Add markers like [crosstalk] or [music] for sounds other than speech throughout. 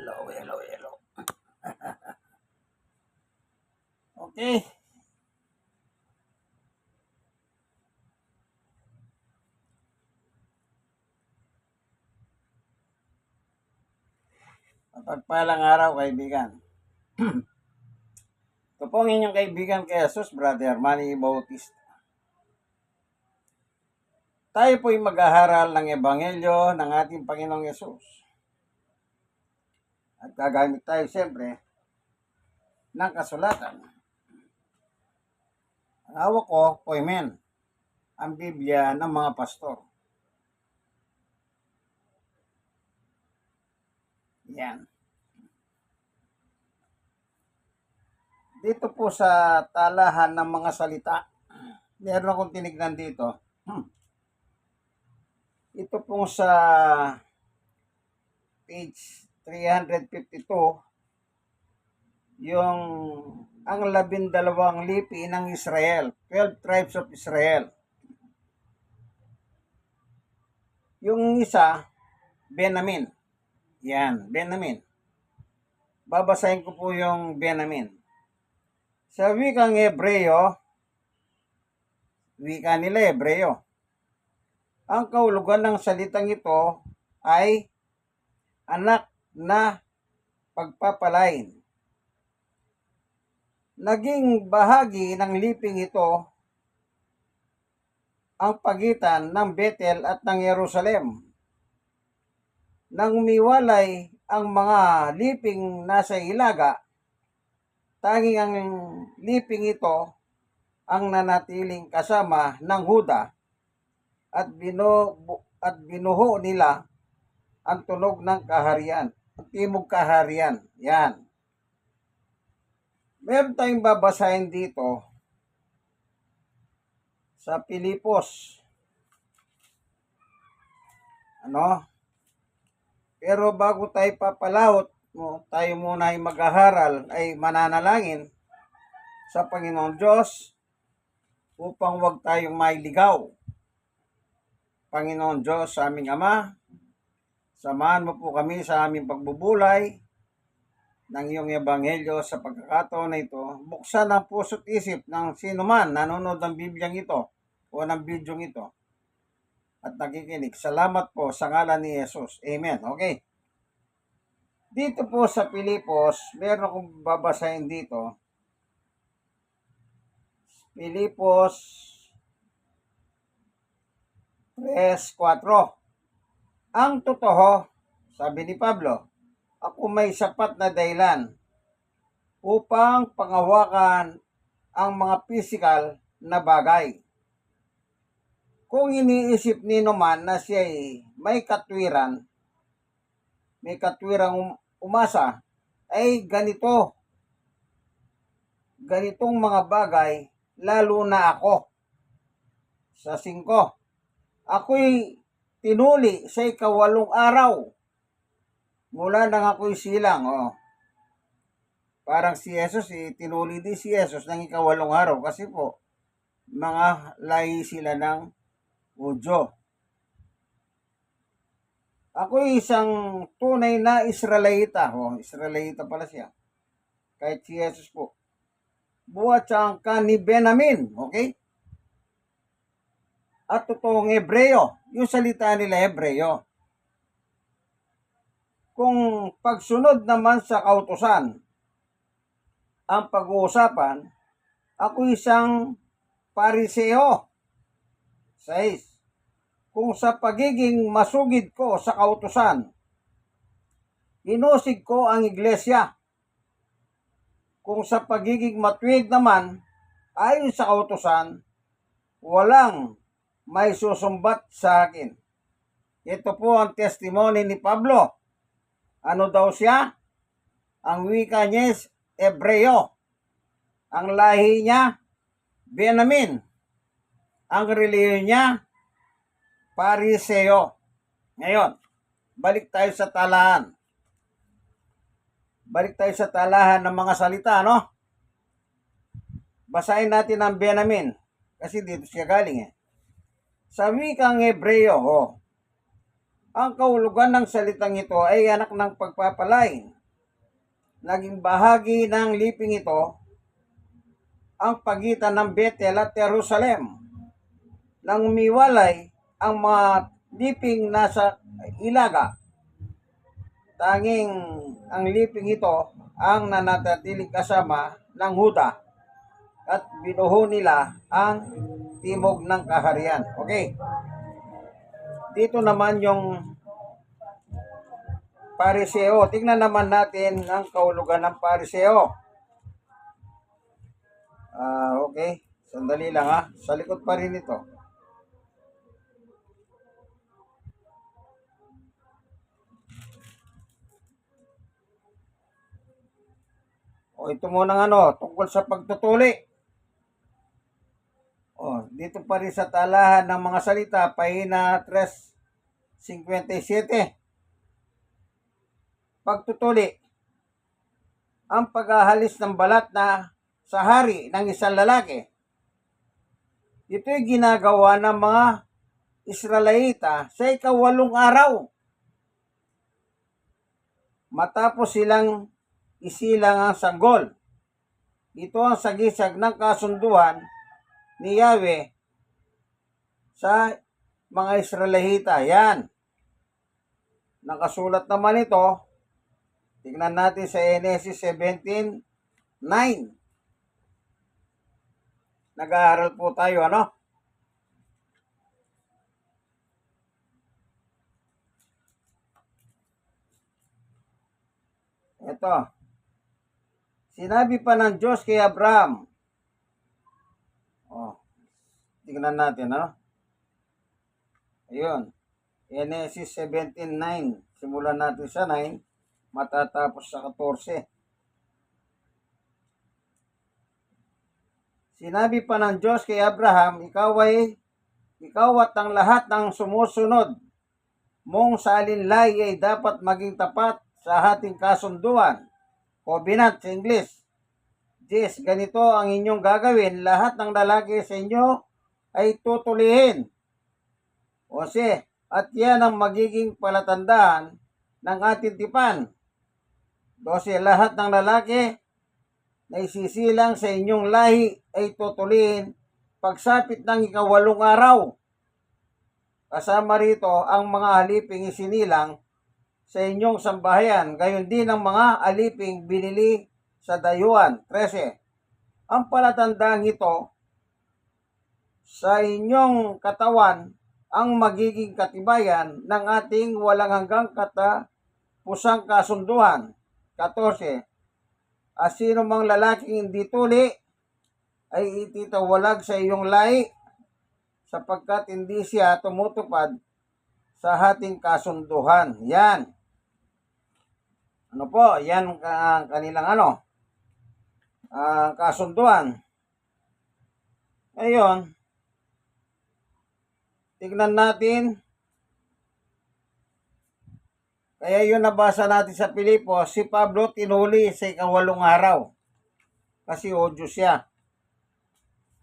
Hello, hello, hello. [laughs] okay. Mapagpalang araw, kaibigan. [clears throat] Ito po ang inyong kaibigan kay Jesus, Brother Manny Bautista. Tayo po'y maghaharal ng Ebanghelyo ng ating Panginoong Yesus. At gagamit tayo siyempre ng kasulatan. Ang hawak ko, poimen, ang Biblia ng mga pastor. Yan. Dito po sa talahan ng mga salita, meron akong tinignan dito. Hmm. Ito pong sa page 352, yung ang labindalawang lipi ng Israel, 12 tribes of Israel. Yung isa, Benamin. Yan, Benamin. Babasahin ko po yung Benamin. Sa wikang Hebreo, wika nila Hebreo. Ang kaulugan ng salitang ito ay anak na pagpapalain. Naging bahagi ng liping ito ang pagitan ng Bethel at ng Jerusalem. Nang umiwalay ang mga liping nasa ilaga, tanging ang liping ito ang nanatiling kasama ng Huda at binu at binuho nila ang tunog ng kaharian, timog kaharian. Yan. Meron tayong babasahin dito sa Pilipos. Ano? Pero bago tayo papalawot, mo, tayo muna ay maghaharal ay mananalangin sa Panginoon Diyos upang huwag tayong mailigaw. Panginoon Diyos aming Ama, samahan mo po kami sa aming pagbubulay ng iyong ebanghelyo sa pagkakataon na ito. Buksan ang puso't isip ng sino man nanonood ng Bibliang ito o ng bidyong ito at nakikinig. Salamat po sa ngalan ni Jesus. Amen. Okay. Dito po sa Pilipos, meron akong babasahin dito. Pilipos 3.4 Ang totoo, sabi ni Pablo, ako may sapat na dahilan upang pangawakan ang mga physical na bagay. Kung iniisip ni man na siya ay may katwiran, may katwirang um- umasa, ay ganito. Ganitong mga bagay, lalo na ako. Sa singko, ako'y tinuli sa ikawalong araw. Mula nang ako'y silang, oh. Parang si Jesus, eh, tinuli din si Jesus ng ikawalong araw kasi po, mga lahi sila ng Udyo. Ako isang tunay na Israelita. Oh, Israelita pala siya. Kahit si Jesus po. Buhat siya ang ni Benamin. Okay? At totoong Hebreo. Yung salita nila Hebreo. Kung pagsunod naman sa kautosan, ang pag-uusapan, ako isang pariseo. 6 kung sa pagiging masugid ko sa kautusan, inusig ko ang iglesia. Kung sa pagiging matwid naman, ayon sa kautusan, walang may susumbat sa akin. Ito po ang testimony ni Pablo. Ano daw siya? Ang wika niya is Ebreo. Ang lahi niya, Benamin. Ang reliyon niya, Pariseo. Ngayon, balik tayo sa talahan. Balik tayo sa talahan ng mga salita, no? Basahin natin ang Benamin. Kasi dito siya galing eh. Sa wikang Hebreo, Ang kahulugan ng salitang ito ay anak ng pagpapalain. Naging bahagi ng liping ito ang pagitan ng Bethel at Jerusalem. Nang umiwalay ang mga liping nasa ilaga, tanging ang liping ito ang nanatatiling kasama ng Huda at binuho nila ang timog ng kaharian. Okay. Dito naman yung pariseo. Tingnan naman natin ang kaulugan ng pariseo. Ah, okay. Sandali lang ha. Sa likod pa rin ito. O ito muna ng ano, tungkol sa pagtutuli. Dito pa rin sa talahan ng mga salita, pahina 357. Pagtutuli. Ang paghahalis ng balat na sa hari ng isang lalaki. Ito'y ginagawa ng mga Israelita sa ikawalong araw. Matapos silang isilang ang sanggol. Ito ang sagisag ng kasunduan ni Yahweh sa mga Israelita. Yan. Nakasulat naman ito. Tingnan natin sa Genesis 17, 9. Nag-aaral po tayo, ano? Ito. Sinabi pa ng Diyos kay Abraham. Oh, tingnan natin, ano? Ayun. Genesis 17.9. Simulan natin sa 9. Matatapos sa 14. Sinabi pa ng Diyos kay Abraham, ikaw ay, ikaw at ang lahat ng sumusunod mong sa alinlay ay dapat maging tapat sa ating kasunduan. Covenant sa English. Yes, ganito ang inyong gagawin. Lahat ng lalaki sa inyo ay tutulihin. O si, at yan ang magiging palatandaan ng ating tipan. Dose, lahat ng lalaki na isisilang sa inyong lahi ay tutulihin pagsapit ng ikawalong araw. Kasama rito ang mga aliping isinilang sa inyong sambahayan, gayon din ang mga aliping binili sa dayuan. 13. Ang palatandang ito sa inyong katawan ang magiging katibayan ng ating walang hanggang katapusang kasunduan. 14. At sino mang lalaking hindi tuli ay ititawalag sa iyong lahi sapagkat hindi siya tumutupad sa ating kasunduhan. Yan. Ano po, yan ang kanilang ano, ah, kasunduan. Ngayon, tignan natin. Kaya yun nabasa natin sa Pilipos, si Pablo tinuli sa ikawalong araw. Kasi odyo siya.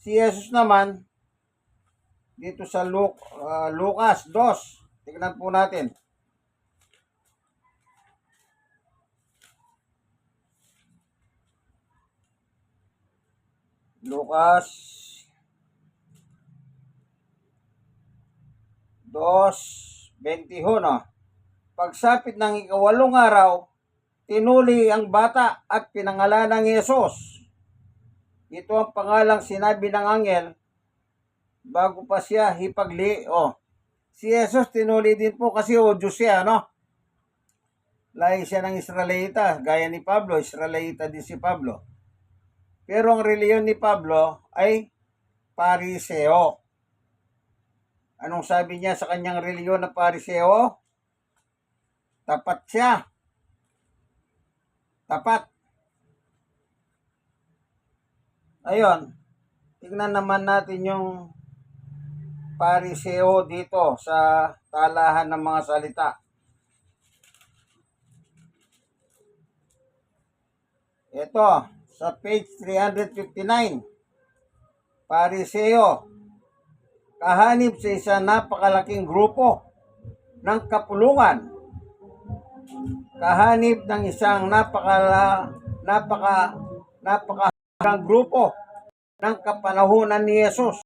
Si Jesus naman, dito sa Luke, ah, Lucas 2, tignan po natin. Lucas 2.21 Pagsapit ng ikawalong araw, tinuli ang bata at pinangalan ng Yesus. Ito ang pangalang sinabi ng angel bago pa siya hipagli. Oh, si Jesus tinuli din po kasi o Diyos siya, no? Lahi siya ng Israelita, gaya ni Pablo, Israelita din si Pablo. Pero ang reliyon ni Pablo ay pariseo. Anong sabi niya sa kanyang reliyon na pariseo? Tapat siya. Tapat. Ayun. Tingnan naman natin yung pariseo dito sa talahan ng mga salita. Ito, sa page 359. Pariseo. Kahanip sa isang napakalaking grupo ng kapulungan. Kahanip ng isang napaka napaka napakahalagang grupo ng kapanahunan ni Yesus.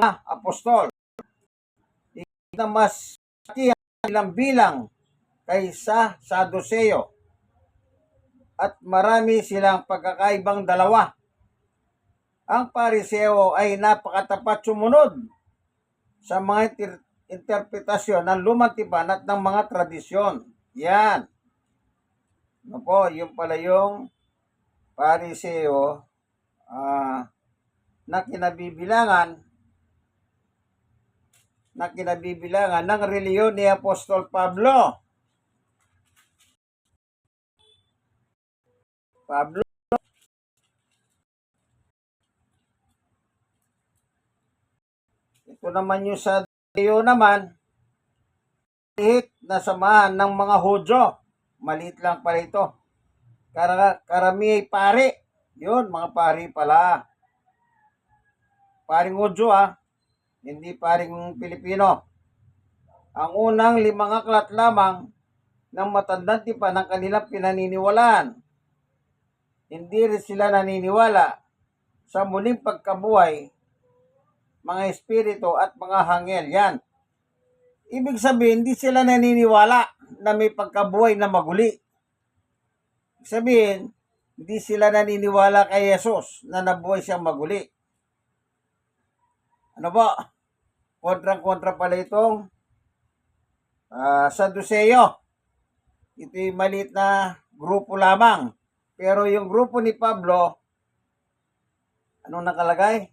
Ang apostol. Na mas ilang bilang kaysa sa Doseo. At marami silang pagkakaibang dalawa. Ang pariseo ay napakatapat sumunod sa mga inter- interpretasyon ng lumang tipan at ng mga tradisyon. Yan. Ano po, yung pala yung pariseo ah, na kinabibilangan na kinabibilangan ng reliyon ni Apostol Pablo. Pablo Ito naman yung sa Deo naman, maliit na samahan ng mga Hudyo. Maliit lang pala ito. Kara, karami ay pare. Yun, mga pari pala. Paring Hudyo ah. Hindi paring Pilipino. Ang unang limang aklat lamang ng matandang tipa ng kanilang pinaniniwalaan. Hindi rin sila naniniwala sa muling pagkabuhay mga espiritu at mga hangel. Yan. Ibig sabihin, hindi sila naniniwala na may pagkabuhay na maguli. Ibig sabihin, hindi sila naniniwala kay Jesus na nabuhay siyang maguli. Ano ba? Kontrang-kontra pala itong ah, Saduseo. Ito'y maliit na grupo lamang. Pero yung grupo ni Pablo, anong nakalagay?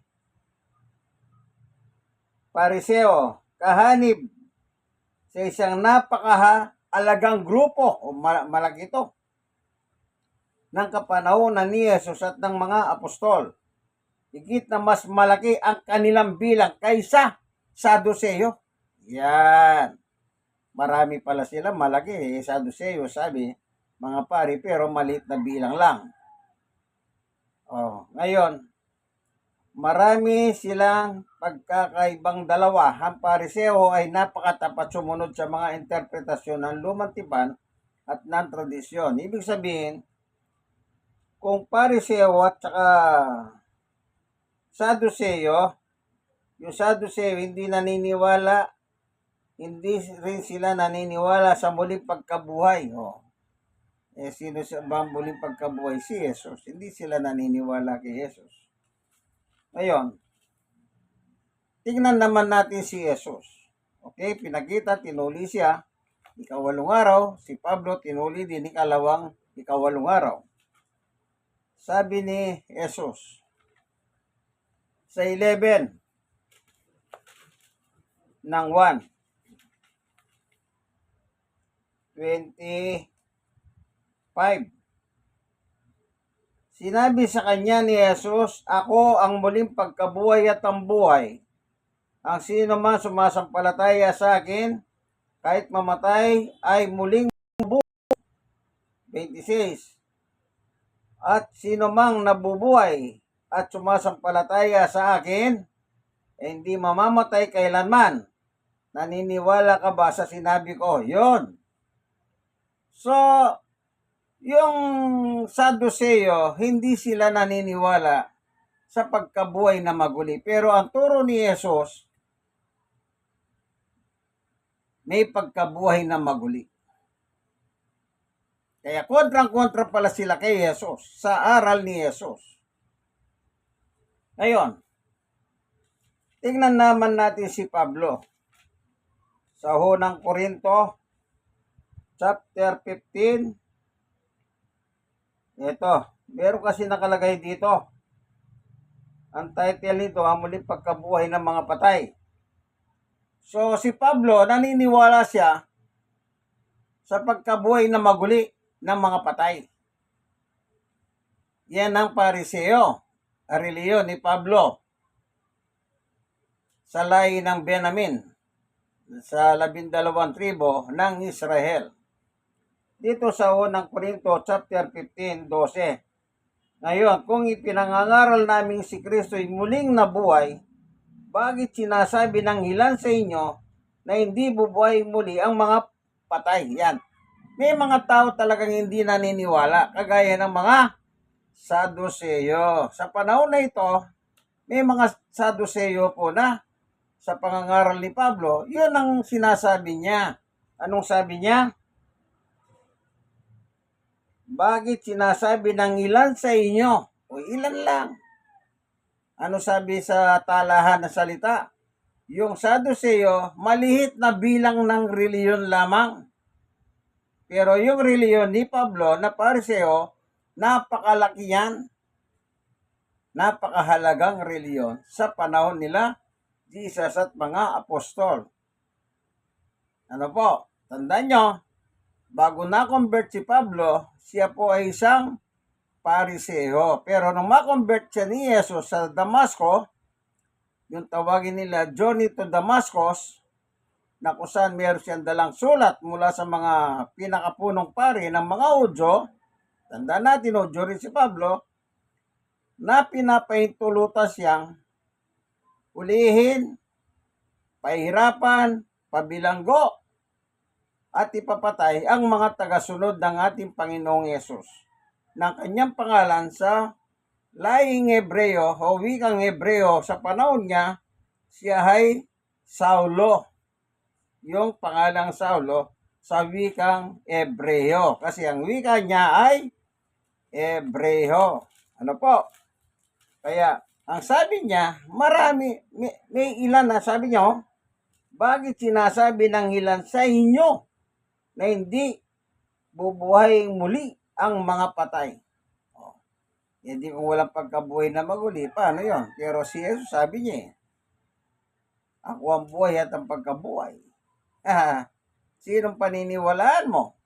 Pariseo, kahanib sa isang napakaalagang grupo o ma- malaki ito ng kapanahonan ni Jesus at ng mga apostol. Higit na mas malaki ang kanilang bilang kaysa sa Doseo. Yan. Marami pala sila, malaki. Eh, sa Doseo, sabi, mga pari, pero maliit na bilang lang. Oh, ngayon, marami silang pagkakaibang dalawa. Ang pariseo ay napakatapat sumunod sa mga interpretasyon ng lumang tipan at ng tradisyon. Ibig sabihin, kung pariseo at saka Saduseo, yung Saduseo hindi naniniwala, hindi rin sila naniniwala sa muling pagkabuhay. Oh. Eh, sino sa ba ang muling pagkabuhay? Si Jesus. Hindi sila naniniwala kay Jesus. Ngayon, tingnan naman natin si Jesus. Okay, pinakita, tinuli siya, ikawalong araw, si Pablo tinuli din ikalawang ikawalong araw. Sabi ni Jesus, sa 11 ng 1, 25. Sinabi sa kanya ni Jesus, Ako ang muling pagkabuhay at ang buhay. Ang sino man sumasampalataya sa akin, kahit mamatay, ay muling buhay. 26. At sino mang nabubuhay at sumasampalataya sa akin, eh, hindi mamamatay kailanman. Naniniwala ka ba sa sinabi ko? Yon. So, yung Sadduceo, hindi sila naniniwala sa pagkabuhay na maguli. Pero ang turo ni Jesus, may pagkabuhay na maguli. Kaya kontrang-kontra pala sila kay Jesus, sa aral ni Jesus. Ngayon, tingnan naman natin si Pablo. Sa Hunang Korinto, chapter 15, ito, meron kasi nakalagay dito. Ang title nito, ang muling pagkabuhay ng mga patay. So, si Pablo, naniniwala siya sa pagkabuhay na maguli ng mga patay. Yan ang pariseo, areliyo ni Pablo sa lahi ng Benamin sa labindalawang tribo ng Israel dito sa unang Korinto chapter 15, 12. Ngayon, kung ipinangangaral namin si Kristo ay muling nabuhay, bakit sinasabi ng ilan sa inyo na hindi bubuhay muli ang mga patay. Yan. May mga tao talagang hindi naniniwala, kagaya ng mga Saduseo. Sa panahon na ito, may mga Saduseo po na sa pangangaral ni Pablo, yun ang sinasabi niya. Anong sabi niya? Bakit sinasabi ng ilan sa inyo? O ilan lang. Ano sabi sa talahan na salita? Yung Saduseo, malihit na bilang ng reliyon lamang. Pero yung reliyon ni Pablo na Pariseo, napakalaki yan. Napakahalagang reliyon sa panahon nila Jesus at mga apostol. Ano po? Tandaan nyo, bago na-convert si Pablo, siya po ay isang pariseo. Pero nung ma-convert siya ni Jesus sa Damasco, yung tawagin nila Journey to Damascus, na kung saan meron siyang dalang sulat mula sa mga pinakapunong pari ng mga Udyo, tandaan natin, Udyo rin si Pablo, na pinapahintulutan siyang ulihin, pahirapan, pabilanggo, at ipapatay ang mga tagasunod ng ating Panginoong Yesus ng kanyang pangalan sa laing Hebreo o wikang Hebreo sa panahon niya, siya ay Saulo. Yung pangalang Saulo sa wikang Hebreo. Kasi ang wika niya ay Hebreo. Ano po? Kaya, ang sabi niya, marami, may, may ilan na sabi niya, oh, bakit sinasabi ng ilan sa inyo na hindi bubuhay muli ang mga patay? Oh, hindi kung walang pagkabuhay na maguli, paano yon? Pero si Jesus sabi niya, eh, ako ang buhay at ang pagkabuhay. Ah, [laughs] sinong paniniwalaan mo?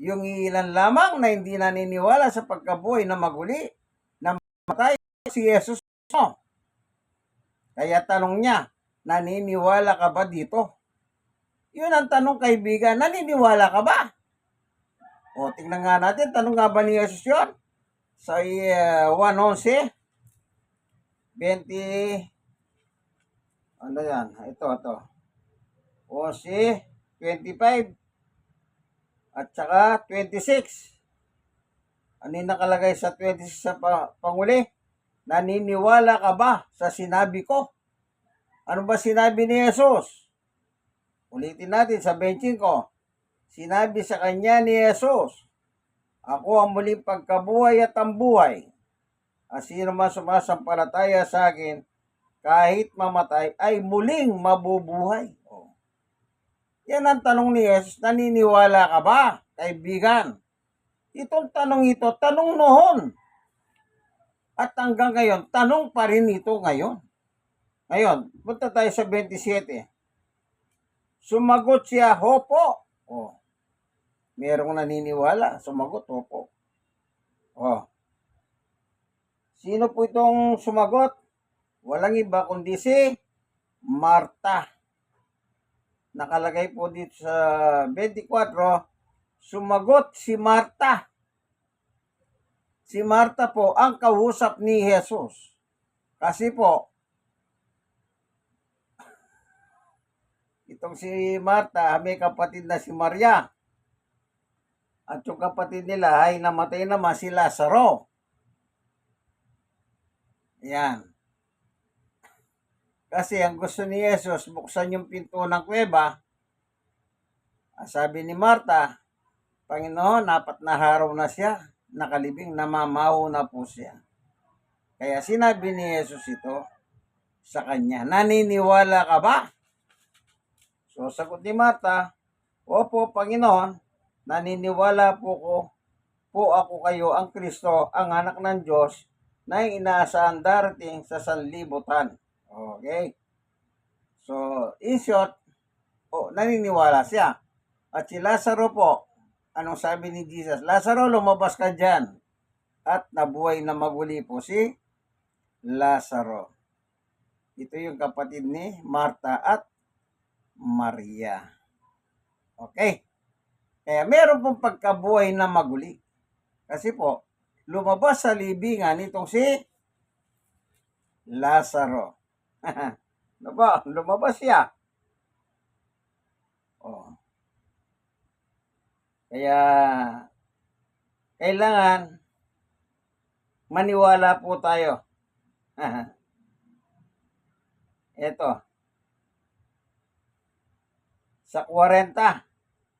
Yung ilan lamang na hindi naniniwala sa pagkabuhay na maguli, na matay si Jesus mo. Kaya tanong niya, naniniwala ka ba dito? Yun ang tanong kaibigan, naniniwala ka ba? O, tingnan nga natin, tanong nga ba ni Jesus yun? Sa uh, 1.11, 20, ano yan? Ito, ito. 11, 25, at saka 26. Ano yung nakalagay sa 26 sa pa- panguli? Naniniwala ka ba sa sinabi ko? Ano ba sinabi ni Jesus? Ulitin natin sa 25. Sinabi sa kanya ni Jesus, Ako ang muling pagkabuhay at ang buhay. At sino man sumasampalataya sa akin, kahit mamatay, ay muling mabubuhay. Oh. Yan ang tanong ni Jesus, naniniwala ka ba, kaibigan? Itong tanong ito, tanong noon. At hanggang ngayon, tanong pa rin ito ngayon. Ngayon, punta tayo sa 27. Sumagot siya, hopo. Oh. Merong naniniwala, sumagot, hopo. Oh. Sino po itong sumagot? Walang iba kundi si Marta. Nakalagay po dito sa 24, sumagot si Marta. Si Marta po ang kausap ni Jesus. Kasi po, itong si Marta, may kapatid na si Maria. At yung kapatid nila ay namatay naman si Lazaro. Yan. Kasi ang gusto ni Jesus, buksan yung pinto ng kuweba. Ah, Sabi ni Marta, Panginoon, apat na araw na siya, nakalibing, namamaho na po siya. Kaya sinabi ni Jesus ito sa kanya, naniniwala ka ba? So, sagot ni Marta, Opo, Panginoon, naniniwala po ko, po ako kayo ang Kristo, ang anak ng Diyos, na inaasahan darating sa sanlibutan. Okay? So, in short, oh, naniniwala siya. At si Lazaro po, anong sabi ni Jesus? Lazaro, lumabas ka dyan. At nabuhay na maguli po si Lazaro. Ito yung kapatid ni Marta at Maria. Okay? Kaya meron pong pagkabuhay na maguli. Kasi po, lumabas sa libingan itong si Lazaro. [laughs] ano ba? Lumabas siya. Oh. Kaya, kailangan maniwala po tayo. [laughs] Ito. Sa 40.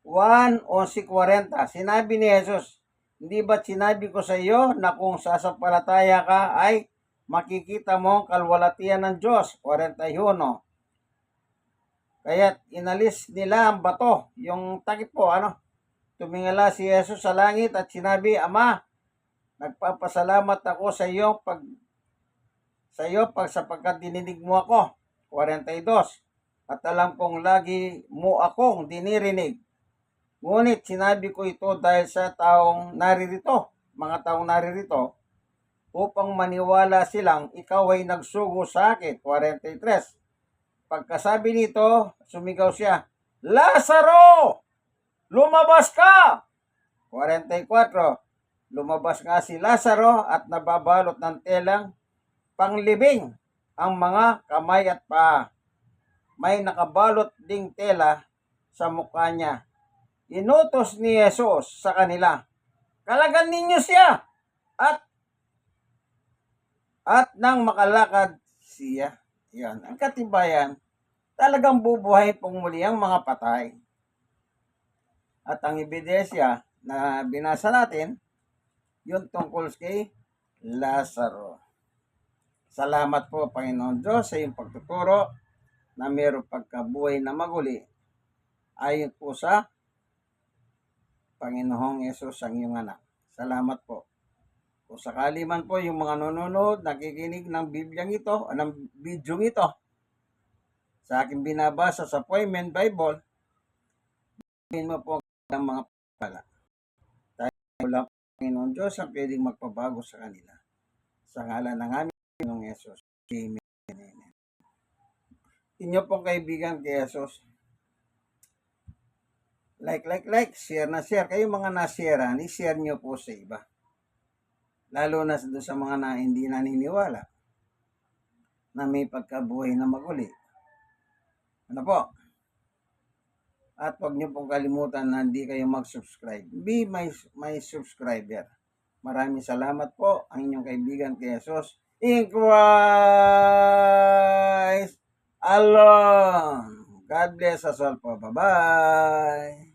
1 o si 40. Sinabi ni Jesus, hindi ba sinabi ko sa iyo na kung sasampalataya ka ay makikita mo ang kalwalatian ng Diyos? 41. Kaya inalis nila ang bato, yung takip po, ano? Tumingala si Jesus sa langit at sinabi, Ama, nagpapasalamat ako sa iyo pag sa iyo pag sapagkat dininig mo ako. 42. At alam kong lagi mo akong dinirinig. Ngunit sinabi ko ito dahil sa taong naririto, mga taong naririto, upang maniwala silang ikaw ay nagsugo sa akin. 43. Pagkasabi nito, sumigaw siya, Lazaro! Lumabas ka! 44. Lumabas nga si Lazaro at nababalot ng telang panglibing ang mga kamay at paa. May nakabalot ding tela sa mukha niya. Inutos ni Jesus sa kanila, Kalagan ninyo siya at at nang makalakad siya. Yan, ang katibayan, talagang bubuhay pong muli ang mga patay. At ang ebidensya na binasa natin, yung tungkol kay Lazaro. Salamat po, Panginoon Diyos, sa iyong pagtuturo na mayroong pagkabuhay na maguli ayon po sa Panginoong Yesus ang iyong anak. Salamat po. Kung sakali man po yung mga nanonood, nakikinig ng Bibliang ito, o ng video ito, sa aking binabasa sa Appointment Bible, sabihin mo po ang mga pala. Dahil wala po Panginoon Diyos ang pwedeng magpabago sa kanila. Sa ngalan ng aming Panginoong Yesus. Amen. Inyo pong kaibigan kay Jesus. Like, like, like, share na share. Kayo mga nasharean, i-share nyo po sa iba. Lalo na sa mga na hindi naniniwala na may pagkabuhay na maguli. Ano po? At huwag niyo pong kalimutan na hindi kayo mag-subscribe. Be my, my subscriber. Maraming salamat po ang inyong kaibigan kay Jesus. In Christ alone. God bless us all. Bye-bye.